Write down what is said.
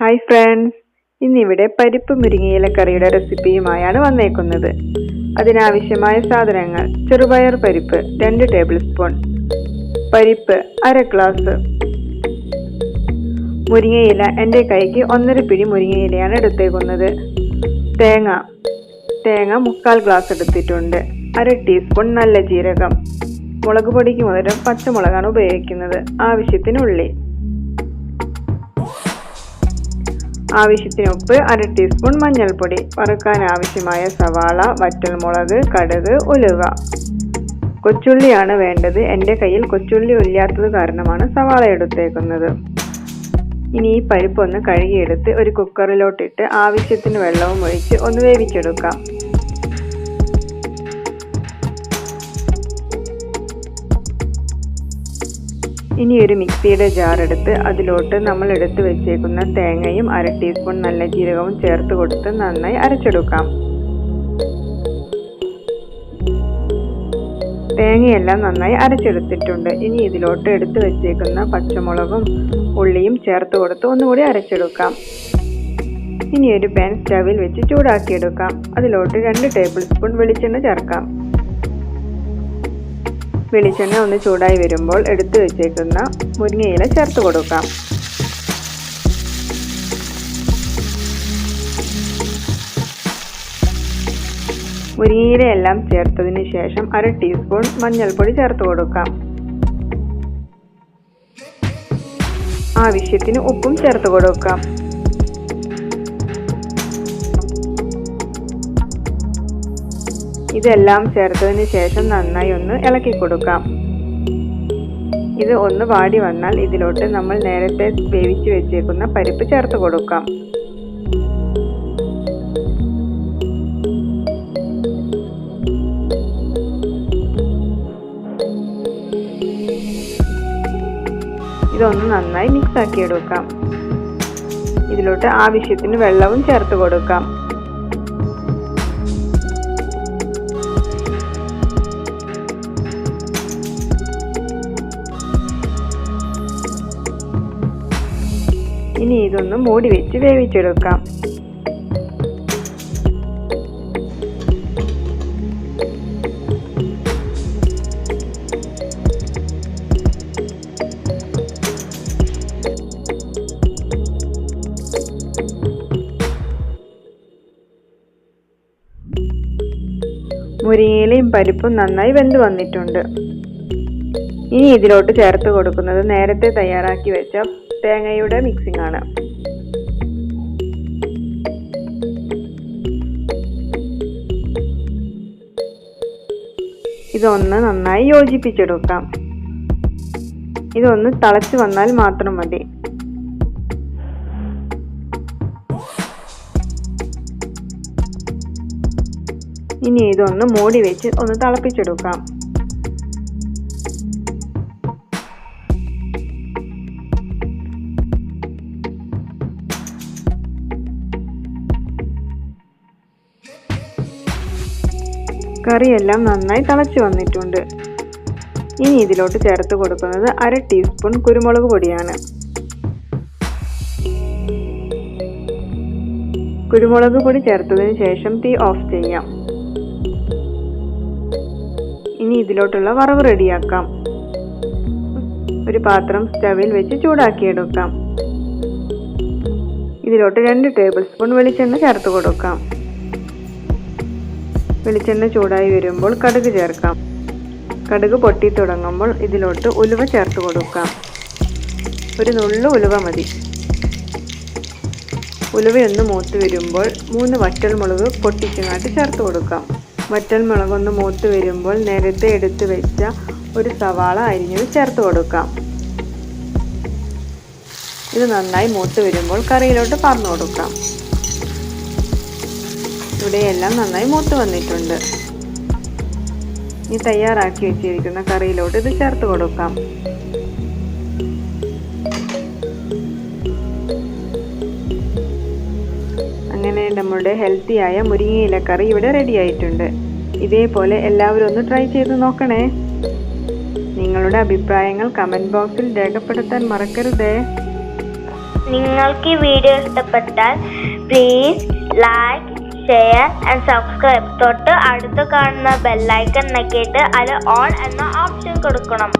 Hi friends ഇന്നിവിടെ പരിപ്പ് മുരിങ്ങയില കറിയുടെ റെസിപ്പിയുമായാണ് വന്നേക്കുന്നത്. അതിനാവശ്യമായ സാധനങ്ങൾ ചെറുപയർ പരിപ്പ് രണ്ട് ടേബിൾ സ്പൂൺ. പരിപ്പ് അര ഗ്ലാസ് മുരിങ്ങയില എന്റെ കൈക്ക് ഒന്നര പിടി മുരിങ്ങയിലയാണ് എടുത്തേക്കുന്നത്. തേങ്ങ. തേങ്ങ മുക്കാൽ ഗ്ലാസ് എടുത്തിട്ടുണ്ട്. അര ടീസ്പൂൺ നല്ല ജീരകം. മുളക് പൊടിക്ക് പകരം പച്ചമുളകാണ് ഉപയോഗിക്കുന്നത്. ആവശ്യത്തിന് ഉള്ളി. ആവശ്യത്തിന് ഉപ്പ് അര ടീസ്പൂൺ മഞ്ഞൾപ്പൊടി വറുക്കാൻ ആവശ്യമായ സവാള വറ്റൽമുളക് കടുക് ഉലുവ. കൊച്ചുള്ളിയാണ് വേണ്ടത്. എന്റെ കയ്യിൽ കൊച്ചുള്ളി ഇല്ലാത്തത് കാരണമാണ് സവാള എടുത്തേക്കുന്നത്. ഇനി ഈ പരിപ്പൊന്ന് കഴുകിയെടുത്ത് ഒരു കുക്കറിലോട്ടിട്ട് ആവശ്യത്തിന് വെള്ളവും ഒഴിച്ച് ഒന്ന് വേവിച്ചെടുക്കാം. ഇനി ഒരു മിക്സിയുടെ ജാർ എടുത്ത് അതിലോട്ട് നമ്മൾ എടുത്ത് വെച്ചേക്കുന്ന തേങ്ങയും അര ടീസ്പൂൺ നല്ല ജീരകവും ചേർത്ത് കൊടുത്ത് നന്നായി അരച്ചെടുക്കാം. തേങ്ങയെല്ലാം നന്നായി അരച്ചെടുത്തിട്ടുണ്ട്. ഇനി ഇതിലോട്ട് എടുത്ത് വെച്ചേക്കുന്ന പച്ചമുളകും ഉള്ളിയും ചേർത്ത് കൊടുത്ത് ഒന്നുകൂടി അരച്ചെടുക്കാം. ഇനി ഒരു പാൻ സ്റ്റവിൽ വെച്ച് ചൂടാക്കിയെടുക്കാം. അതിലോട്ട് രണ്ട് ടേബിൾ സ്പൂൺ വെളിച്ചെണ്ണ ചേർക്കാം. വെളിച്ചെണ്ണ ഒന്ന് ചൂടായി വരുമ്പോൾ എടുത്തു വെച്ചേക്കുന്ന മുരിങ്ങയില ചേർത്ത് കൊടുക്കാം. മുരിങ്ങയിലയെല്ലാം ചേർത്തതിന് ശേഷം അര ടീസ്പൂൺ മഞ്ഞൾപ്പൊടി ചേർത്ത് കൊടുക്കാം. ആവശ്യത്തിന് ഉപ്പും ചേർത്ത് കൊടുക്കാം. ഇതെല്ലാം ചേർത്തതിന് ശേഷം നന്നായി ഒന്ന് ഇളക്കി കൊടുക്കാം. ഇത് ഒന്ന് വാടി വന്നാൽ ഇതിലോട്ട് നമ്മൾ നേരത്തെ വേവിച്ച് വെച്ചേക്കുന്ന പരിപ്പ് ചേർത്ത് കൊടുക്കാം. ഇതൊന്ന് നന്നായി മിക്സ് ആക്കി എടുക്കാം. ഇതിലോട്ട് ആവശ്യത്തിന് വെള്ളവും ചേർത്ത് കൊടുക്കാം. ഇനി ഇതൊന്ന് മൂടി വെച്ച് വേവിച്ചെടുക്കാം. മുരിങ്ങയിലയും പരിപ്പും നന്നായി വെന്ത് വന്നിട്ടുണ്ട്. ഇനി ഇതിലോട്ട് ചേർത്ത് കൊടുക്കുന്നത് നേരത്തെ തയ്യാറാക്കി വെച്ച തേങ്ങയുടെ മിക്സിംഗ് ആണ്. ഇതൊന്ന് നന്നായി യോജിപ്പിച്ചെടുക്കാം. ഇതൊന്ന് തിളച്ച് വന്നാൽ മാത്രം മതി. ഇനി ഇതൊന്ന് മൂടി വെച്ച് ഒന്ന് തിളപ്പിച്ചെടുക്കാം. കറിയെല്ലാം നന്നായി തിളച്ച് വന്നിട്ടുണ്ട്. ഇനി ഇതിലോട്ട് ചേർത്ത് കൊടുക്കുന്നത് അര ടീസ്പൂൺ കുരുമുളക് പൊടിയാണ്. കുരുമുളക് പൊടി ചേർത്തതിന് ശേഷം തീ ഓഫ് ചെയ്യാം. ഇനി ഇതിലോട്ടുള്ള വറവ് റെഡിയാക്കാം. ഒരു പാത്രം സ്റ്റവിൽ വെച്ച് ചൂടാക്കിയെടുക്കാം. ഇതിലോട്ട് രണ്ട് ടേബിൾ സ്പൂൺ വെളിച്ചെണ്ണ ചേർത്ത് കൊടുക്കാം. വെളിച്ചെണ്ണ ചൂടായി വരുമ്പോൾ കടുക് ചേർക്കാം. കടുക് പൊട്ടി തുടങ്ങുമ്പോൾ ഇതിലോട്ട് ഉലുവ ചേർത്ത് കൊടുക്കാം. ഒരു നുള്ളു ഉലുവ മതി. ഉലുവയൊന്ന് മൂത്ത് വരുമ്പോൾ മൂന്ന് വറ്റൽമുളക് പൊട്ടിച്ചങ്ങാട്ട് ചേർത്ത് കൊടുക്കാം. വറ്റൽമുളക് ഒന്ന് മൂത്ത് വരുമ്പോൾ നേരത്തെ എടുത്ത് വെച്ച ഒരു സവാള അരിഞ്ഞത് ചേർത്ത് കൊടുക്കാം. ഇത് നന്നായി മൂത്ത് വരുമ്പോൾ കറിയിലോട്ട് പറഞ്ഞു കൊടുക്കാം. ഇവിടെയെല്ലാം നന്നായി മൂത്ത് വന്നിട്ടുണ്ട്. ഈ തയ്യാറാക്കി വെച്ചിരിക്കുന്ന കറിയിലോട്ട് ഇത് ചേർത്ത് കൊടുക്കാം. അങ്ങനെ നമ്മുടെ ഹെൽത്തിയായ മുരിങ്ങയില കറി ഇവിടെ റെഡി ആയിട്ടുണ്ട്. ഇതേപോലെ എല്ലാവരും ഒന്ന് ട്രൈ ചെയ്ത് നോക്കണേ. നിങ്ങളുടെ അഭിപ്രായങ്ങൾ കമന്റ് ബോക്സിൽ രേഖപ്പെടുത്താൻ മറക്കരുതേ. നിങ്ങൾക്ക് ഈ വീഡിയോ ഇഷ്ടപ്പെട്ടാൽ please like share and subscribe തൊട്ട് അടുത്ത് കാണുന്ന ബെല്ലൈക്കൺ നക്കിയിട്ട് അതിൽ ഓൺ എന്ന ഓപ്ഷൻ കൊടുക്കണം.